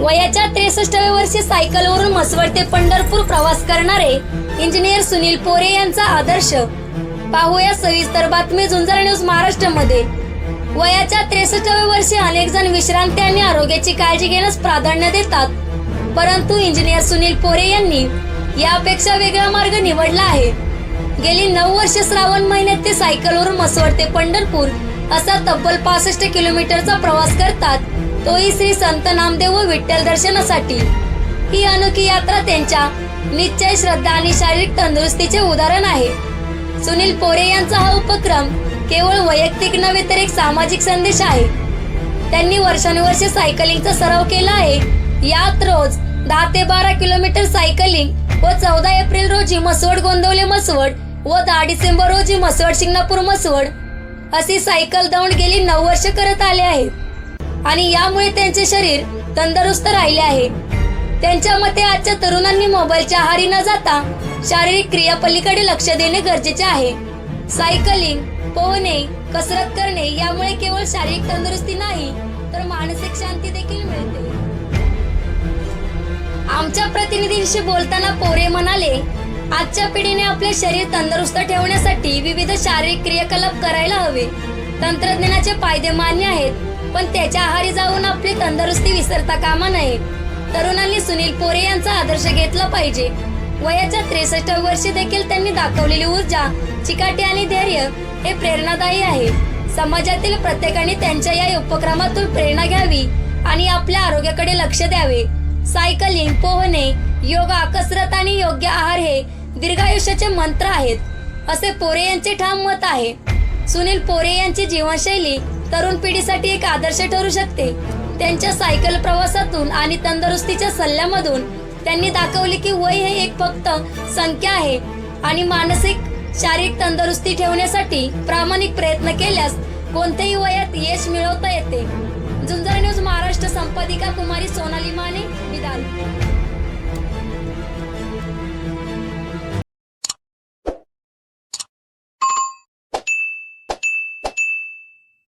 वयाच्या त्रेसष्टव्या वर्षी सायकलवरून मसवड ते पंढरपूर प्रवास करणारे इंजिनियर सुनील पोरे यांचा आदर्श. पाहूया सविस्तर बातमी झुंजार न्यूज महाराष्ट्रामध्ये. वयाच्या त्रेसष्टव्या वर्षी अनेक जण विश्रांती आणि आरोग्याची काळजी घेण्यास प्राधान्य देतात. परंतु इंजिनियर सुनील पोरे यांनी यापेक्षा वेगळा मार्ग निवडला आहे. गेली नऊ वर्ष श्रावण महिन्यात ते सायकलवरून मसवड ते पंढरपूर असा तब्बल पासष्ट किलोमीटरचा प्रवास करतात. तोही श्री संत नामदेव व विठ्ठल दर्शनासाठी. ही अनोखी यात्रा त्यांच्या निश्चय श्रद्धा आणि शारीरिक तंदुरुस्तीचे उदाहरण आहे. सुनील पोरे यांचा हा उपक्रम केवळ वैयक्तिक नव्हे तर एक सामाजिक संदेश आहे. त्यांनी वर्षानुवर्षे सायकलिंगचा सराव केला आहे. यात रोज दहा ते बारा किलोमीटर सायकलिंग व चौदा एप्रिल रोजी मसवड गोंदवले मसवड व दहा डिसेंबर रोजी मसवड शिंगणापूर मसवड अशी सायकल दौंड गेली नऊ वर्ष करत आले आहेत. आणि यामुळे त्यांचे शरीर तंदुरुस्त राहिले आहे. त्यांच्या मते आजच्या तरुणांनी मोबाईलच्या आहारी न जाता शारीरिक क्रियापलीकडे लक्ष देणे गरजेचे आहे. सायकलिंग पोहणे कसरत करणे यामुळे केवळ शारीरिक तंदुरुस्ती नाही तर मानसिक शांती देखील मिळते. आमच्या प्रतिनिधींशी बोलताना पोरे म्हणाले आजच्या पिढीने आपले शरीर तंदुरुस्त ठेवण्यासाठी विविध शारीरिक क्रियाकलाप करायला हवे. तंत्रज्ञानाचे फायदे मान्य आहेत पण त्याच्या आहारी जाऊन आपली तंदुरुस्ती विसरता कामा नये. तरुणांनी सुनील पोरे यांचा आदर्श घेतला पाहिजे. वयाच्या त्रेसष्ट वर्षी देखील त्यांनी दाखवलेली ऊर्जा चिकाटी आणि धैर्य हे प्रेरणादायी आहे. समाजातील प्रत्येकाने त्यांच्या या उपक्रमातून प्रेरणा घ्यावी आणि आपल्या आरोग्याकडे लक्ष द्यावे. सायकलिंग पोहणे योगा कसरत आणि योग्य आहार हे दीर्घायुष्याचे मंत्र आहेत असे पोरे यांचे ठाम मत आहे. सुनील पोरे यांची जीवनशैली तरुण पिढीसाठी एक आदर्श ठरू शकते. त्यांच्या सायकल प्रवासातून आणि तंदुरुस्तीच्या सल्ल्यामधून त्यांनी दाखवले की वय हे एक फक्त संख्या आहे आणि मानसिक शारीरिक तंदुरुस्ती ठेवण्यासाठी प्रामाणिक प्रयत्न केल्यास कोणत्याही वयात यश मिळवता येते. झुंजार न्यूज महाराष्ट्र संपादिका कुमारी सोनाली माने